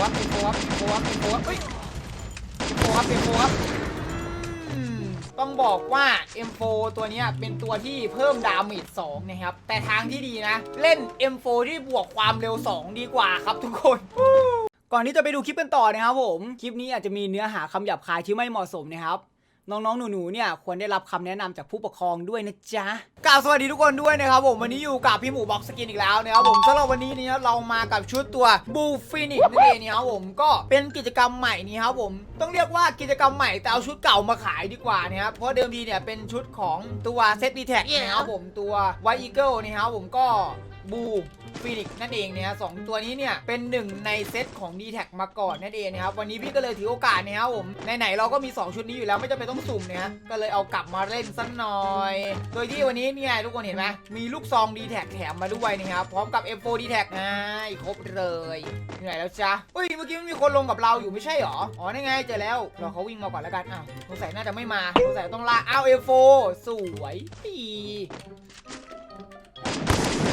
ครับอินโฟครับอินโฟครับอินโฟครับเฮ้ยอินโฟครับอินโฟครับอืมต้องบอกว่า M4 ตัวนี้เป็นตัวที่เพิ่มดาเมจ2นะครับ แต่ทางที่ดีนะ เล่น M4 ที่บวกความเร็ว 2 ดีกว่าครับทุกคนก่อนที่จะไปดูคลิปกันต่อนะครับผม คลิปนี้อาจจะมีเนื้อหาคำหยาบคายที่ไม่เหมาะสมนะครับ น้องๆ หนูๆ เนี่ยควรได้รับคำแนะนำจากผู้ปกครองด้วยนะจ๊ะกล่าวสวัสดีทุกคนด้วยนะครับผมวันนี้อยู่กับพี่หมูบ็อกสกินอีกแล้วนะครับผมสำหรับวันนี้เนี่ยเรามากับชุดตัวบูฟินิกนั่นเองนะครับผมก็เป็นกิจกรรมใหม่นี่ครับผมต้องเรียกว่ากิจกรรมใหม่แต่เอาชุดเก่ามาขายดีกว่านะครับเพราะเดิมทีเนี่ยเป็นชุดของตัวเซตดีแท็กนะครับผมตัวไวอีเกิลนะครับผมก็บู ฟินิกนั่นเองนะฮะสองตัวนี้เนี่ยเป็นหนึ่งในเซตของ d t แทมาก่อนนั่นเองนะครับวันนี้พี่ก็เลยถือโอกาสนะครับผมไหนๆเราก็มี 2 ชุดนี้อยู่แล้วไม่จำเป็นต้องสุ่มนะฮะก็เลยเอากลับมาเล่นสักหน่อย โดยที่วันนี้เนี่ยทุกคนเห็นไหมมีลูกซอง d t แทแถมมาด้วยนะครับพร้อมกับ M4 d t แทนะครบเลยเหนื่อยแล้วจ้ะเฮ้ยเมื่อกี้มันมีคนลงกับเราอยู่ไม่ใช่หรออ๋อนี่ไงเจอแล้วเราเขาวิ่งมาก่อนแล้วกันอ้าวสงสัยน่าจะไม่มาสงสัยต้องลากอ้าว M4 สวยปี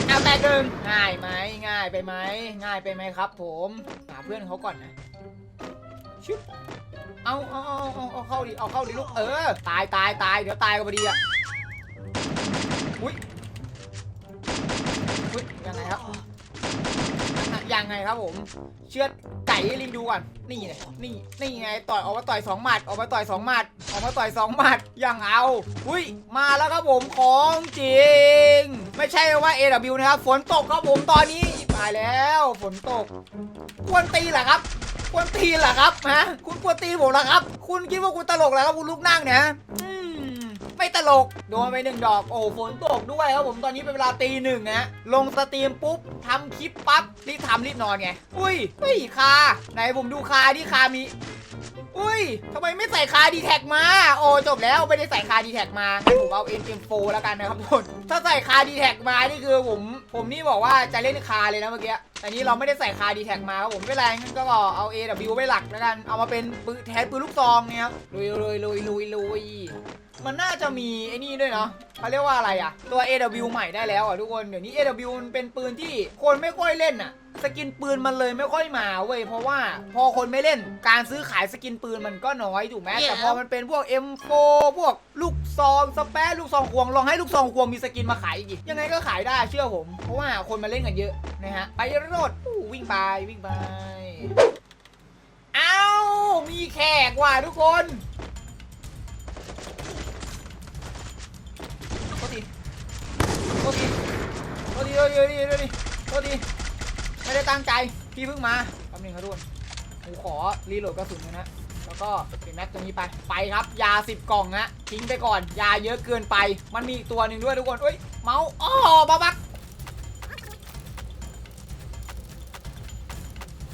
เอาแต่หนึ่งง่ายไหมง่ายไปไหมง่ายไปไหมครับ ผมหาเพื่อนเขาก่อนนะชุบเอาเอาเอาเอาเอาเข้าดิเอาเข้าดิลูกเออตายตายตายเดี๋ยวตายก็พอดีอะอุ้ยอุ้ยยังไงครับ ยังไงครับผม เชือดไก่ให้ลิงดูก่อนนี่ไงนี่นี่ไงต่อยออกมาต่อยสองหมัดออกมาต่อยสองหมัดออกมาต่อยสองหมัดยังเอาอุ้ยมาแล้วครับผมของจริง ไม่ใช่ว่า AW นะครับฝนตกครับผมตอนนี้ตายแล้วฝนตกควรตีเหรอครับควรตีเหรอครับฮะคุณควรตีผมเหรอครับ คุณคิดว่าคุณตลกเหรอครับคุณลูกนั่งเนี่ยอืม ไม่ตลก โดนไปหนึ่งดอก โอ้ฝนตกด้วยครับผมตอนนี้เป็นเวลาตีหนึ่งนะลงสตรีมปุ๊บทำคลิปปั๊บรีบทำรีบนอนไง อุ้ยเฮ้ยคา ไหนผมดูคาที่คามีอุ้ยทำไมไม่ใส่คาดีแท็กมา โอ้จบแล้วไม่ได้ใส่คาดีแท็กมางั้นผมเอา NM4 แล้วกันนะครับทุกคนถ้าใส่คาดีแท็กมานี่คือผม ผมนี่บอกว่าจะเล่นคาเลยนะเมื่อกี้แต่นี้เราไม่ได้ใส่คาดีแท็กมาครับผมไม่เป็นไรงั้นก็เอา AW ไว้หลักแล้วกัน เอามาเป็นปืนแทนปืนลูกซองเนี่ยครับลุยลุยลุยลุยลุยมันน่าจะมีไอ้นี่ด้วยเนาะเขาเรียกว่าอะไรอะตัว AW ใหม่ได้แล้วอะทุกคน เดี๋ยวนี้ AW มันเป็นปืนที่คนไม่ค่อยเล่นอะสกินปืนมันเลยไม่ค่อยมาเว้ยเพราะว่าพอคนไม่เล่นการซื้อขายสกินปืนมันก็น้อยถูกไหมแต่พอมันเป็นพวก M4 พวกลูก ซองสเปซลูกซองควงลองให้ลูกซองควงมีสกินมาขายอีกยังไงก็ขายได้เชื่อผม เพราะว่าคนมาเล่นกันเยอะนะฮะไปโรดอู้วิ่งไปวิ่งไปเอ้ามีแขกว่ะทุกคนโทษทีโทษทีโทษทีโทษทีโทษทีโทษทีโทษทีไม่ได้ตั้งใจพี่เพิ่งมาแป๊บนึงครับทุกคนผมขอรีโหลดกระสุนก่อนนะ แล้วก็เป็นแม็กตัวนี้ไป ไปครับ ยา 10 กล่องนะทิ้งไปก่อน ยาเยอะเกินไป มันมีอีกตัวหนึ่งด้วยทุกคนเอ้ย เมาส์อ๋อบักบัก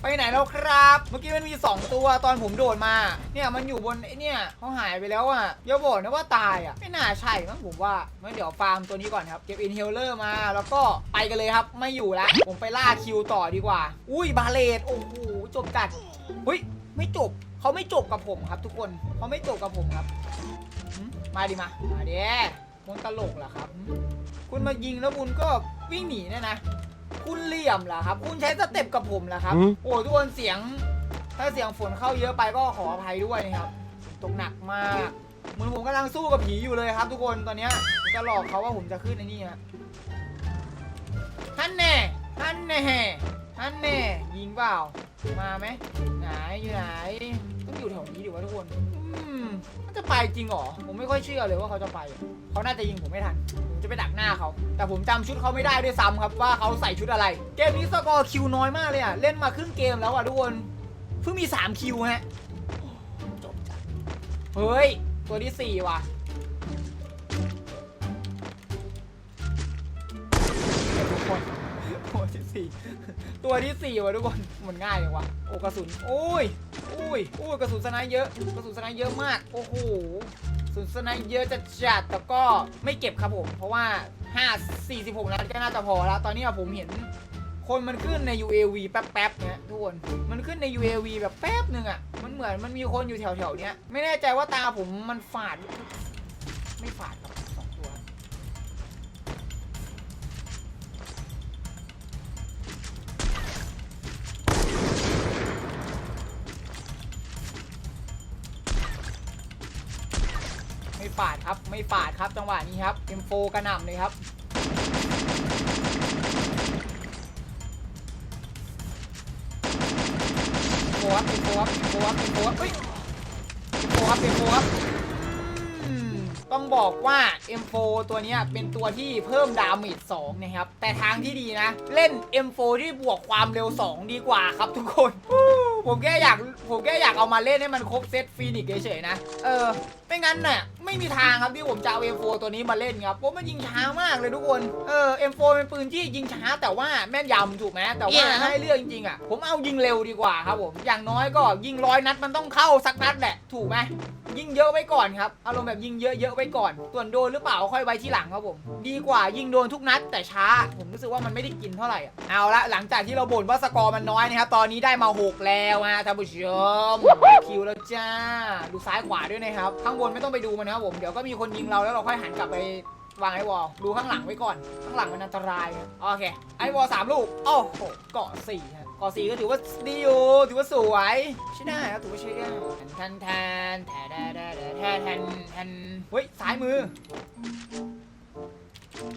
ไปไหนแล้วครับ เมื่อกี้มันมี 2 ตัวตอนผมโดดมา เนี่ยมันอยู่บนไอ้เนี่ยเขาหายไปแล้วอะอย่าบอกนะว่าตายอะ ไม่น่าใช่มั้งผมว่างั้นเดี๋ยวฟาร์มตัวนี้ก่อนครับ เก็บอินเฮลเลอร์มา แล้วก็ไปกันเลยครับ ไม่อยู่แล้ว ผมไปล่าคิวต่อดีกว่า อุ้ยบาเลตโอ้โห จบจัด เฮ้ย ไม่จบ เขาไม่จบกับผมครับ ทุกคนเขาไม่จบกับผมครับหึมาดิมามาเด้มันตลกเหรอครับหึคุณมายิงแล้วคุณก็วิ่งหนีเนี่ยนะคุณเหลี่ยมเหรอครับ คุณใช้สเต็ปกับผมเหรอครับหืมโอ้ทุกคนเสียง ถ้าเสียงฝนเข้าเยอะไปก็ขออภัยด้วยนะครับตกหนักมากเหมือนผมกำลังสู้กับผีอยู่เลยครับ ทุกคนตอนเนี้ยผมจะหลอกเขาว่าผมจะขึ้นในนี่ฮะท่านแน่ท่านแน่ท่านแน่ยิงเปล่ามาไหมไหนอยู่ไหน ต้องอยู่แถวนี้ดิวะทุกคนอืมมันจะไปจริงเหรอ ผมไม่ค่อยเชื่อเลยว่าเขาจะไป เขาน่าจะยิงผมไม่ทัน ผมจะไปดักหน้าเขา แต่ผมจำชุดเขาไม่ได้ด้วยซ้ำครับว่าเขาใส่ชุดอะไร เกมนี้สกอร์คิวน้อยมากเลยอะ เล่นมาครึ่งเกมแล้วอะทุกคน เพิ่งมี3คิวฮะ จบจัดเฮ้ย ตัวที่ 4 ว่ะทุกคนตัวที่สี่ตัวที่สี่ว่ะทุกคน มันง่ายเลยวะโอกระสุน โอ้ย อ้ยโอ้ยกระสุนสไนเยอะกระสุนสไนเยอะมาก โอ้โหสุนสไนเยอะจัดจัดๆแต่ก็ไม่เก็บครับผม เพราะว่า 5 46 นัดก็น่าจะพอแล้ว ตอนนี้อะผมเห็น คนมันขึ้นใน UAV แป๊บๆเนี่ยทุกคน มันขึ้นใน UAV แบบแป๊บหนึ่งอะ มันเหมือนมันมีคนอยู่แถวๆเนี้ย ไม่แน่ใจว่าตาผมมันฝาด ไม่ฝาดาดครับ ไม่ฝาดครับจังหวะนี้ครับ M4 กระหน่ำเลยครับโฟครับโฟครับโฟครับโฟครับเฮ้ยโฟครับโฟครับต้องบอกว่า M4 ตัวนี้เป็นตัวที่เพิ่มดาเมจ2นะครับ แต่ทางที่ดีนะ เล่น M4 ที่บวกความเร็ว 2 ดีกว่าครับทุกคน ผมแค่อยากผมแค่อยากเอามาเล่นให้มันครบเซตฟีนิกซ์เฉยๆนะ เออ ไม่งั้นน่ะไม่มีทางครับที่ผมจะเอา M4 ตัวนี้มาเล่นครับเพราะมันยิงช้ามากเลยทุกคน เออ M4 เป็นปืนที่ยิงช้าแต่ว่าแม่นยำถูกไหมแต่ว่า Yeah. ให้เลือกจริงๆอะผมเอายิงเร็วดีกว่าครับผม อย่างน้อยก็ยิงร้อยนัดมันต้องเข้าสักนัดแหละ ถูกไหม ยิงเยอะไว้ก่อนครับอารมณ์แบบยิงเยอะๆไว้ก่อนส่วนโดนหรือเปล่าค่อยไว้ที่หลังครับผม ดีกว่ายิงโดนทุกนัดแต่ช้า ผมรู้สึกว่ามันไม่ได้กินเท่าไหร่อะเอาละหลังจากที่เราบ่นว่าสกอร์มันน้อยนะครับตอนนี้ได้มาหกแล้วนะท่านผู้ชมคิวแล้วจ้า ดูซ้ายขวาด้วยนะครับ ข้างบนไม่ต้องไปดูมันนะครับผมเดี๋ยวก็มีคนยิงเราแล้วเราค่อยหันกลับไปวางไอ้วอลดูข้างหลังไว้ก่อน ข้างหลังมันอันตราย โอเค ไอ้วอลสามลูก โอ้โห เกาะสี่ฮะ ข้อสีก็ถือว่าดีอยู่ถือว่าสวยใช่ไหมครับถือว่าใช้ได้ทันทันแทนแทนแทนแทนแทนเฮ้ยซ้ายมือ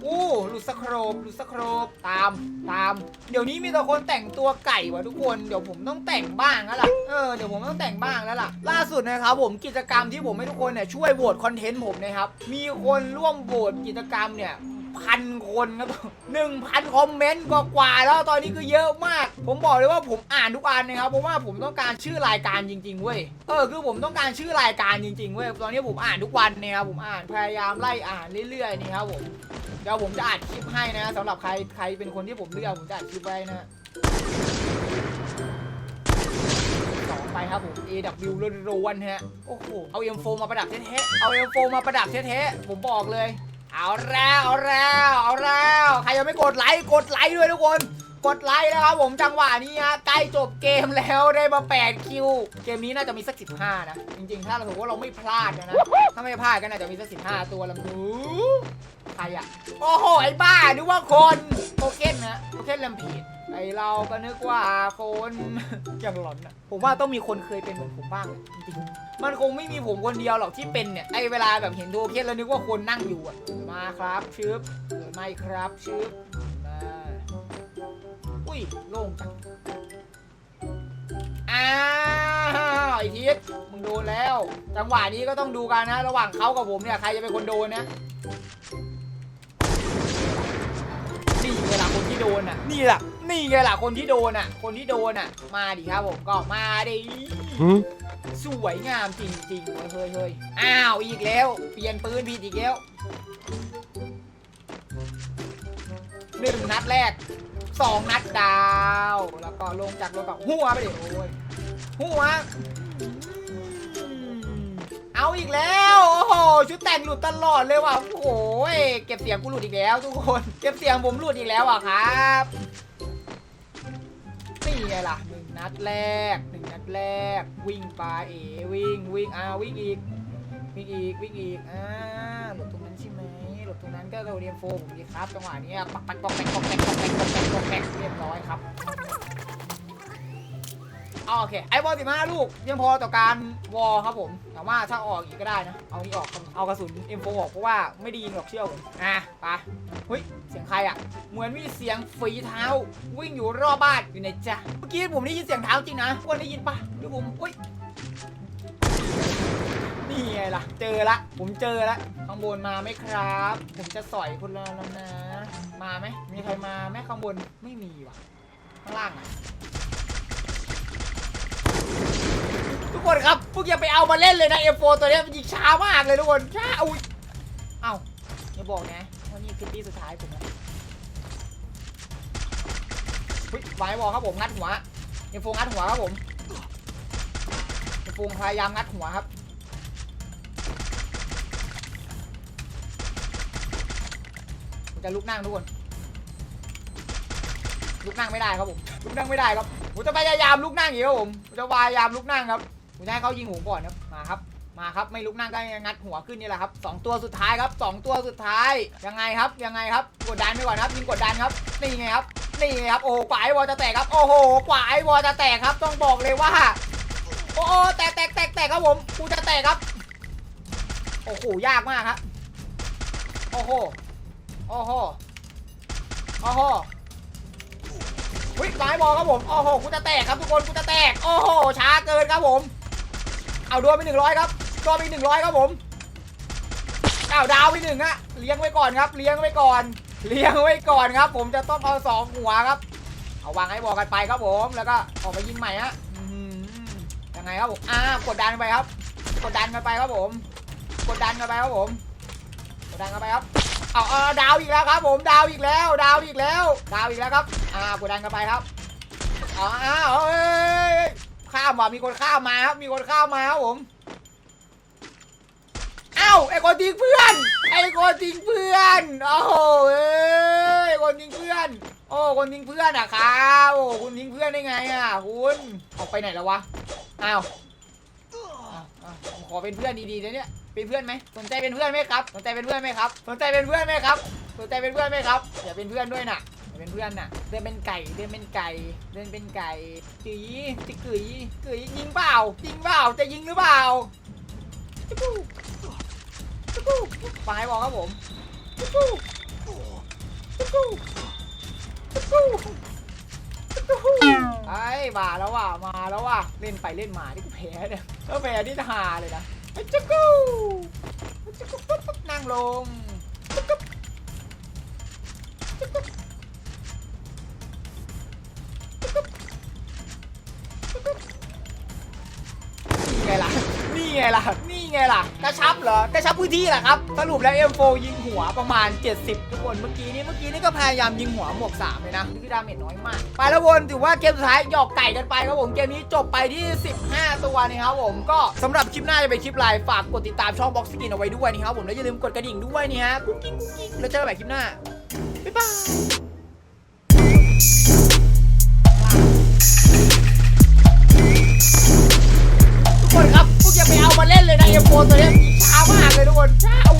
อู้หลุดสครบหลุดสครบตามตาม เดี๋ยวนี้มีแต่คนแต่งตัวไก่ว่ะทุกคนเดี๋ยวผมต้องแต่งบ้างแล้วล่ะเออเดี๋ยวผมต้องแต่งบ้างแล้วล่ะ ล่าสุดนะครับผมกิจกรรมที่ผมให้ทุกคนเนี่ยช่วยโหวตคอนเทนต์ผมนะครับมีคนร่วมโหวตกิจกรรมเนี่ย พันคนครับหนึ่งพันคอมเมนต์กว่าๆแล้วตอนนี้คือเยอะมาก ผมบอกเลยว่าผมอ่านทุกอันนะครับเพราะว่าผมต้องการชื่อรายการจริงๆเว้ยเออคือผมต้องการชื่อรายการจริงๆเว้ยตอนนี้ผมอ่านทุกวันนี่ยครับผมอ่านพยายามไล่อ่านเรื่อยๆนี่ครับผมเดี๋ยวผมจะอัดคลิปให้นะสำหรับใครใครเป็นคนที่ผมเลือกผมจะอัดคลิปไว้นะสองไปครับผม AW ล้วนๆฮะโอ้โหเอา M4 มาประดับแท้ๆเอา M4 มาประดับแท้ๆผมบอกเลย เอาแล้วเอาแล้วเอาแล้วใครยังไม่กดไลค์กดไลค์ด้วยทุกคน กดไลค์นะครับผมจังหวะนี้ฮะใกล้จบเกมแล้วได้มา8คิวเกมนี้น่าจะมีสัก15นะจริงๆ ถ้าเราถือว่าเราไม่พลาดนะถ้าไม่พลาดก็น่าจะมีสัก15ตัวละมูใครอะโอ้โหไอ้บ้านึกว่าคนโทเคนนะโทเค็นลำพีด ไอเราก็นึกว่าคนอย่างหลอนอะผมว่าต้องมีคนเคยเป็นเหมือนผมบ้างอะจริงๆมันคงไม่มีผมคนเดียวหรอกที่เป็นเนี่ยไอเวลาแบบเห็นโทเค็นแล้วนึกว่าคนนั่งอยู่อะมาครับชึบหรือไม่ครับชึบมาอุ้ยโล่งจังอ้าวไอทิศมึงโดนแล้ว จังหวะนี้ก็ต้องดูกันนะ ระหว่างเขากับผมเนี่ยใครจะเป็นคนโดนนะนี่ไงล่ะคนที่โดนอะ นี่แหละ นี่ไงล่ะคนที่โดนอะ คนที่โดนอะ มาดิครับผมก็มาดิสวยงามจริงๆเฮ้ยเฮ้ยเฮ้ยอ้าวอีกแล้ว เปลี่ยนปืนผิดอีกแล้วหนึ่งนัดแรกสองนัดดาว แล้วก็ลงจากรถแบบหัวไปดิโอ้ยหัวอืมเอาอีกแล้ว โอ้โห ชุดแต่งหลุดตลอดเลยว่ะ โอ้โหเก็บเสียงกูหลุดอีกแล้วทุกคน เก็บเสียงผมหลุดอีกแล้วอะครับนี่ ไงล่ะหนึ่งนัดแรกหนึ่งนัดแรก วิ่งไปเอวิ่งวิ่งอ่าวิ่งอีก วิ่งอีกวิ่งอีกอ่าหลบตรงนั้นใช่ไหมหลบตรงนั้นก็เราเรียนโฟมดีครับจังหวะนี้ปักปักปักปักปักปักปักแปกปักปกปอกแปกเรียบร้อยครับ อ๋อโอเคไอ้บอลสิบห้าลูกเพียงพอต่อการวอลครับผมแต่ว่าถ้าออกอีกก็ได้นะ เอานี่ออกเอากระสุน M4 ออกเพราะว่าไม่ได้ยิงหรอกเชื่อผมอะไปเฮ้ยเสียงใครอะ เหมือนมีเสียงฝีเท้า วิ่งอยู่รอบบ้านอยู่ในจ้ะเมื่อกี้ผมได้ยินเสียงเท้าจริงนะทุกคนได้ยินปะดี๋ยวผมเฮ้ยนี่ไงล่ะ เจอละ ผมเจอละข้างบนมาไหมครับ ผมจะสอยคุณแล้วนะ มาไหมมีใครมาไหมข้างบนไม่มีว่ะข้างล่างอะ ทุก คนครับพวกอย่าไปเอามาเล่นเลยนะ M4 ตัวเนี้ยมันยิงช้ามากเลยทุกคนช้าอุ้ยเอ้าอย่าบอกนะว่านี่คือที่สุดท้ายผมนะอุ้ยไว้บอลครับผมงัดหัว M4 งัดหัวครับผม M4 พยายามงัดหัวครับผมจะลุกนั่งทุกคนลุกนั่งไม่ได้ครับผมลุกนั่งไม่ได้ครับผมจะพยายามลุกนั่งอีกครับผมจะพยายามลุกนั่งครับ ผมจะให้เขายิงผมก่อนครับมาครับ มาครับไม่ลุกนั่งก็งัดหัวขึ้นนี่แหละครับสองตัวสุดท้ายครับสองตัวสุดท้ายยังไงครับยังไงครับกดดันไปก่อนครับยิงกดดันครับนี่ไงครับนี่ไงครับโอ้กว่าไอวอลจะแตกครับโอ้โหกว่าไอวอลจะแตกครับต้องบอกเลยว่า โอ้โหแตกแตกแตกแตกครับผมกูจะแตกครับโอ้โหยากมากครับโอ้โหโอ้โหโอ้โหวิไม้บอลครับผมโอ้โหกูจะแตกครับทุกคนกูจะแตกโอ้โหช้าเกินครับผม เอาดวลไปหนึ่งร้อยครับดวลไปหนึ่งร้อยครับผมเอาดาวไปหนึ่งอะเลี้ยงไว้ก่อนครับ เลี้ยงไว้ก่อน เลี้ยงไว้ก่อนครับ ผมจะต้องเอาสองหัวครับ เอาวางให้บอลกันไปครับผม แล้วก็ออกมายิงใหม่ฮะยังไงครับผมอ่ากดดันไปครับ กดดันกันไปครับผม กดดันกันไปครับผม กดดันกันไปครับ เอาเอาดาวอีกแล้วครับ ผม ดาวอีกแล้ว ดาวอีกแล้ว ดาวอีกแล้วครับ อ่ากดดันกันไปครับอ๋ออ้าเอ้ย ข้ามว่ะมีคนข้ามมาครับ มีคนข้ามมาครับผม เอ้าไอ้คนทิ้งเพื่อน ไอ้คนทิ้งเพื่อน โอ้โหเอ้ยคนทิ้งเพื่อน โอ้คนทิ้งเพื่อนอะครับโอ้คุณทิ้งเพื่อนได้ไงอะคุณออกไปไหนแล้ววะอ้าวอ้าวอ้าวผมขอเป็นเพื่อนดีๆนะเนี่ยเป็นเพื่อนไหมสนใจเป็นเพื่อนไหมครับ สนใจเป็นเพื่อนไหมครับ สนใจเป็นเพื่อนไหมครับ สนใจเป็นเพื่อนไหมครับอย่าเป็นเพื่อนด้วยน่ะ เป็นเพื่อนน่ะ เดินเป็นไก่เดินเป็นไก่เดินเป็นไก่กึ๋ยจิกกึ๋ยกึ๋ยยิงเปล่ายิงเปล่าจะยิงหรือเปล่าจุ๊บจุ๊บปุ๊ฟังให้บอกครับผมจุ๊บจุ๊บจุ๊บจุ๊บไอ้มาแล้วว่ะมาแล้วว่ะเล่นไปเล่นมานี่กูแพ้เนี่ยถ้าแพ้นี่จะฮาเลยนะไอ้จุ๊บปุ๊จุ๊บปุ๊ปุ๊บปุ๊บนั่งลง ล่ะ นี่ไงล่ะ กระชับเหรอ กระชับพื้นที่เหรอครับ สรุปแล้ว M4 ยิงหัวประมาณ 70 ทุกคน เมื่อกี้นี้ เมื่อกี้นี้ก็พยายามยิงหัวหมวก3เลยนะคือดาเมจน้อยมาก ไปแล้ววนถือว่าเกมสุดท้ายหยอกไก่กันไปครับผม เกมนี้จบไปที่ 15 ตัวนะครับผม ก็สำหรับคลิปหน้าจะเป็นคลิปไลฟ์ฝากกดติดตามช่องบ็อกซ์กินเอาไว้ด้วยนะครับผม แล้วอย่าลืมกดกระดิ่งด้วยนี่ฮะ กุ๊กกิ๊กกุ๊กกิ๊กแล้วเจอกันใหม่คลิปหน้า บ๊ายบาย ไปเอามาเล่นเลยนะเอ็โฟตัวนี้ช้ามากเลยทุกคน